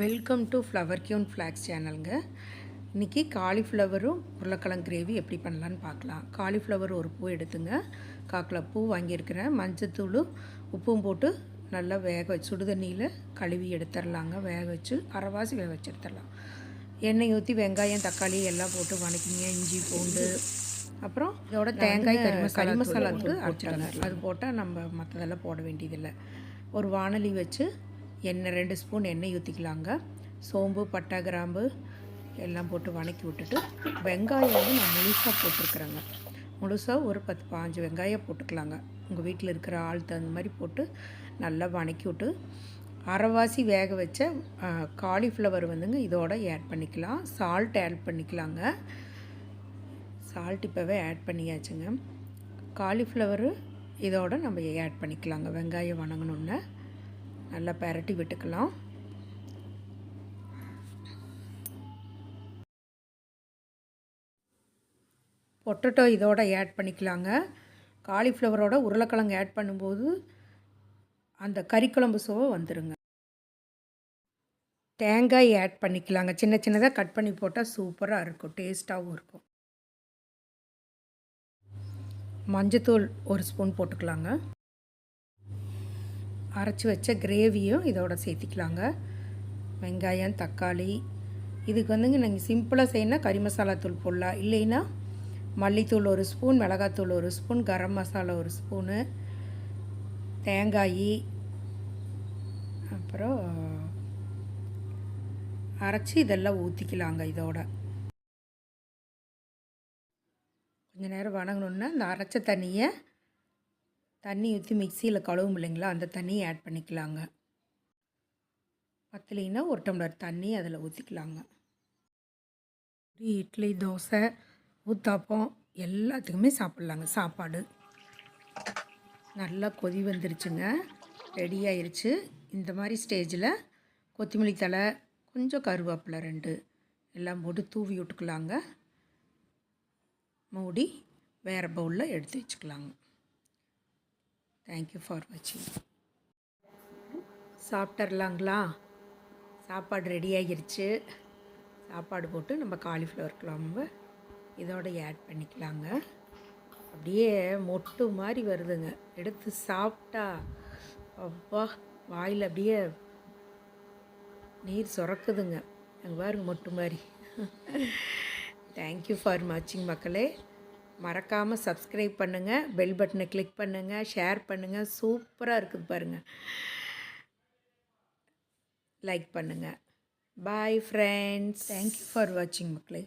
Welcome to flower queen vlogs சேனலுங்க இன்றைக்கி காலிஃப்ளவரும் உருளைக்கிழங்கு gravy எப்படி பண்ணலான்னு பார்க்கலாம். காலிஃப்ளவர் ஒரு பூ எடுத்துங்க. காக்கில் பூ வாங்கியிருக்கிறேன். மஞ்சத்தூள் உப்பும் போட்டு நல்லா வேக வச்சு சுடுதண்ணியில் கழுவி எடுத்துடலாங்க. வேக வச்சு அரைவாசி வேக வச்சு எடுத்துடலாம். எண்ணெய் ஊற்றி வெங்காயம் தக்காளி எல்லாம் போட்டு வணக்கிங்க. இஞ்சி பூண்டு அப்புறம் இதோட தேங்காய் கறி கறி மசாலா தூள் அரைச்சிட்டாங்க அது போட்டால் நம்ம மற்றதெல்லாம் போட வேண்டியதில்லை. ஒரு வானலி வச்சு எண்ணெய் ரெண்டு ஸ்பூன் எண்ணெய் ஊற்றிக்கலாங்க சோம்பு பட்டை கிராம்பு எல்லாம் போட்டு வணக்கி விட்டுட்டு வெங்காயம் வந்து நான் முழுசாக போட்டிருக்குறேங்க. முழுசாக ஒரு பத்து பாஞ்சு வெங்காயம் போட்டுக்கலாங்க. உங்கள் வீட்டில் இருக்கிற ஆள் தகுந்த மாதிரி போட்டு நல்லா வணக்கி விட்டு அரைவாசி வேக வச்ச காலிஃப்ளவர் வந்துங்க இதோட ஆட் பண்ணிக்கலாம். சால்ட் ஆட் பண்ணிக்கலாங்க. சால்ட் இப்போவே ஆட் பண்ணியாச்சுங்க. காலிஃப்ளவரு இதோட நம்ம ஆட் பண்ணிக்கலாங்க. வெங்காயம் வணங்கணுன்னு நல்லா பரட்டி விட்டுக்கலாம். பொட்டட்டோ இதோட ஆட் பண்ணிக்கலாங்க. காலிஃப்ளவரோட உருளைக்கிழங்கு ஆட் பண்ணும்போது அந்த கறிக்குழம்பு சுவை வந்துடுங்க தேங்காய் ஆட் பண்ணிக்கலாங்க. சின்ன சின்னதாக கட் பண்ணி போட்டால் சூப்பராக இருக்கும். டேஸ்ட்டாகவும் இருக்கும். மஞ்சத்தூள் ஒரு ஸ்பூன் போட்டுக்கலாங்க. அரைச்சி வச்ச கிரேவியும் இதோட சேர்த்திக்கலாங்க. வெங்காயம் தக்காளி. இதுக்கு வந்துங்க நீங்கள் சிம்பிளாக செய்யணும் கறி மசாலா தூள் போடலாம். இல்லைன்னா மல்லித்தூள் ஒரு ஸ்பூன் மிளகாத்தூள் ஒரு ஸ்பூன் கரம் மசாலா ஒரு ஸ்பூனு தேங்காய். அப்புறம் அரைச்சி இதெல்லாம் ஊற்றிக்கலாங்க இதோட. கொஞ்ச நேரம் வணங்கணுன்னா இந்த அரைச்ச தண்ணியை தண்ணி ஊற்றி மிக்சியில் கழுவும் இல்லைங்களா? அந்த தண்ணியை ஆட் பண்ணிக்கலாங்க. பத்தலைன்னா ஒரு டம்ளர் தண்ணி அதில் ஊற்றிக்கலாங்க இட்லி தோசை ஊத்தாப்பம் எல்லாத்துக்குமே சாப்பிட்லாங்க. சாப்பாடு நல்லா கொதி வந்துருச்சுங்க. ரெடி ஆயிடுச்சு இந்த மாதிரி ஸ்டேஜில் கொத்தமல்லி தலை கொஞ்சம் கருவேப்பிலை ரெண்டு எல்லாம் போட்டு தூவி விட்டுக்கலாங்க. மூடி வேறு பவுலில் எடுத்து வச்சுக்கலாங்க. தேங்க்யூ ஃபார் வாட்சிங் சாப்பிட்றலாங்களா சாப்பாடு ரெடி ஆகிருச்சு. சாப்பாடு போட்டு நம்ம காலிஃப்ளவர் குழம்பு இதோட ஆட் பண்ணிக்கலாங்க. அப்படியே மொட்டு மாதிரி வருதுங்க. எடுத்து சாப்பிட்டா அப்பா வாயில் அப்படியே நீர் சுரக்குதுங்க. அங்கே பாருங்க மொட்டு மாதிரி. தேங்க்யூ ஃபார் வாட்சிங் மக்களே. மறக்காமல் சப்ஸ்கிரைப் பண்ணுங்கள் பெல் பட்டனை கிளிக் பண்ணுங்கள் ஷேர் பண்ணுங்கள் சூப்பராக இருக்குது பாருங்கள் லைக் பண்ணுங்கள் பாய் ஃப்ரெண்ட்ஸ் தேங்க்யூ ஃபார் வாட்சிங் மக்களே.